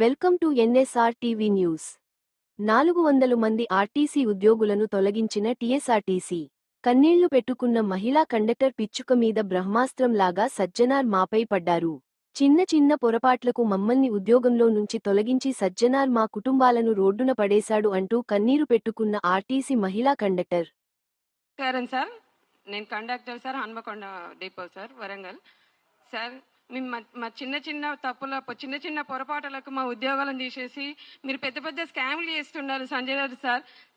Welcome to NSR TV news. నాలుగు వందలు మంది ఆర్టీసీ ఉద్యోగులను తొలగించిన టీఎస్ఆర్టీసీ. కన్నీళ్ళు పెట్టుకున్న మహిళా కండక్టర్ పిచ్చుక మీద బ్రహ్మాస్త్రంలాగా సజ్జనార్ మాపై పడ్డారు. చిన్న చిన్న పొరపాట్లకు మమ్మల్ని ఉద్యోగంలో నుంచి తొలగించి సజ్జనార్ మా కుటుంబాలను రోడ్డున పడేశాడు అంటూ కన్నీరు పెట్టుకున్న ఆర్టీసీ మహిళా కండక్టర్. సార్ నేను conductor sir Hanamkonda depot sir Warangal. Sir మేము మా- మా చిన్న చిన్న తప్పుల చిన్న చిన్న పొరపాటులకు మా ఉద్యోగాలను తీసేసి మీరు పెద్ద పెద్ద స్కామ్లు చేస్తున్నారు సంజయ్ గారు సార్.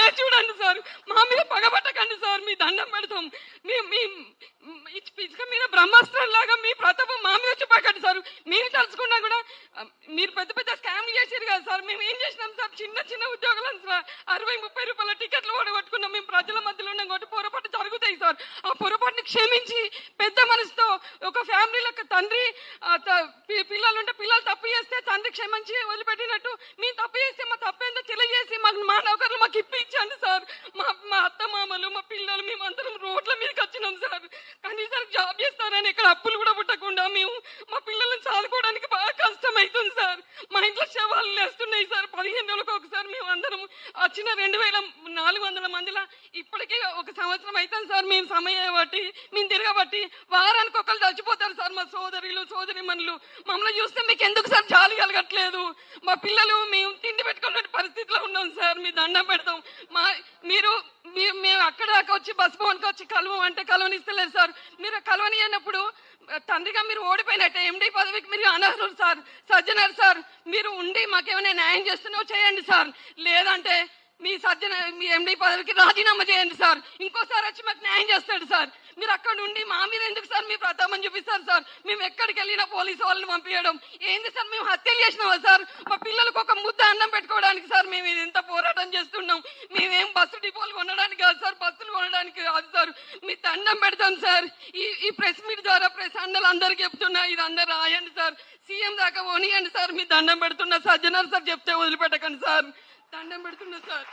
దయ చూడండి సార్. మా మీద పగబట్టకండి సార్. మీ దండం పెడతాం. మీ మీ పిచ్చుక మీద బ్రహ్మాస్త్రం లాగా మీ ప్రతాపం మా మీద చూపకండి సార్. మీరు తలుచుకున్నా కూడా మీరు పెద్ద పెద్ద స్కామ్లు చేసారు కదా సార్. మేము ఏం చేసినాం సార్? చిన్న చిన్న ఉద్యోగాలను సార్. అరవై ముప్పై రూపాయల టికెట్లు ఓడగొట్టుకున్నాం మేము ప్రజల మధ్యలో ఉన్నాం కాబట్టి పొరపాటు జరుగుతాయి సార్. ఆ పొరపాటుని క్షమించి పెద్ద మనసుతో ఒక ఫ్యామిలీలో తండ్రి పిల్లలు ఉంటే పిల్లలు తప్పు చేస్తే తండ్రి క్షమించి వదిలిపెట్టినట్టు మీ తప్పు చేస్తే మా తప్పేందో తెలియజేసి మాకు మా నౌకర్లు మాకు సార్. మా మా అత్త మామలు మా పిల్లలు మేమందరం రోడ్ల మీదకి వచ్చినాం సార్. కానీ సార్ జాబ్ చేస్తారని ఇక్కడ అప్పులు కూడా పుట్టకుండా మేము మా పిల్లల్ని చదువుకోవడానికి బాగా కష్టం అవుతుంది సార్. మా ఇంట్లో శవాలు లేస్తున్నాయి సార్. పదిహేను రోజులకు ఒకసారి మేము అందరం వచ్చిన రెండు వేల నాలుగు వందల మందిలో ఇప్పటికే ఒక సంవత్సరం అవుతుంది సార్ మేము సమయం బట్టి మేము తిరగబట్టి వారానికి ఒకళ్ళు చచ్చిపోతారు సార్ మా సోదరులు సోదరి మనులు. మమ్మల్ని చూస్తే మీకు ఎందుకు సార్ జాలి కలగట్లేదు? మా పిల్లలు మేము తిండి పెట్టుకునే పరిస్థితిలో ఉన్నాం సార్ మీ దండం పెడతాం. మా మీరు మేము అక్కడ దాకా వచ్చి బస్ భవన్కి వచ్చి కలవం అంటే కలవనిస్తలేదు సార్. మీరు కలవని అన్నప్పుడు తండ్రిగా మీరు ఓడిపోయినట్టే ఎండి పదవికి మీరు అనర్హులు సార్ సజ్జనారు సార్. మీరు ఉండి మాకేమైనా న్యాయం చేస్తున్నావు చేయండి సార్. లేదంటే మీ సజ్జన మీ ఎండి పదవికి రాజీనామా చేయండి సార్. ఇంకోసారి వచ్చి మాకు న్యాయం చేస్తాడు సార్. మీరు అక్కడ ఉండి మా మీద ఎందుకు సార్ మీ ప్రతాపం చూపిస్తారు సార్? మేము ఎక్కడికి వెళ్ళినా పోలీసు వాళ్ళని పంపించడం. ఏంది సార్ మేము హత్యలు చేసినామా సార్? మా పిల్లలకు ఒక ముద్ద అన్నం పెట్టుకోవడానికి సార్ మేము ఇది ఎంత పోరాటం చేస్తున్నాం. మేమేం బస్సు డిపోలు కొనడానికి కాదు సార్ బస్సులు కొనడానికి కాదు సార్. మీ దండం పెడతాం సార్. ఈ ఈ ప్రెస్ మీట్ ద్వారా ప్రెస్ అన్నలు అందరికి చెప్తున్నా ఇది అందరు రాయండి సార్. సీఎం దాకా పోనీయండి సార్ మీ దండం పెడుతున్నా సజ్జనార్ సార్ చెప్తే వదిలిపెట్టకండి సార్. దండం పెడుతున్నా సార్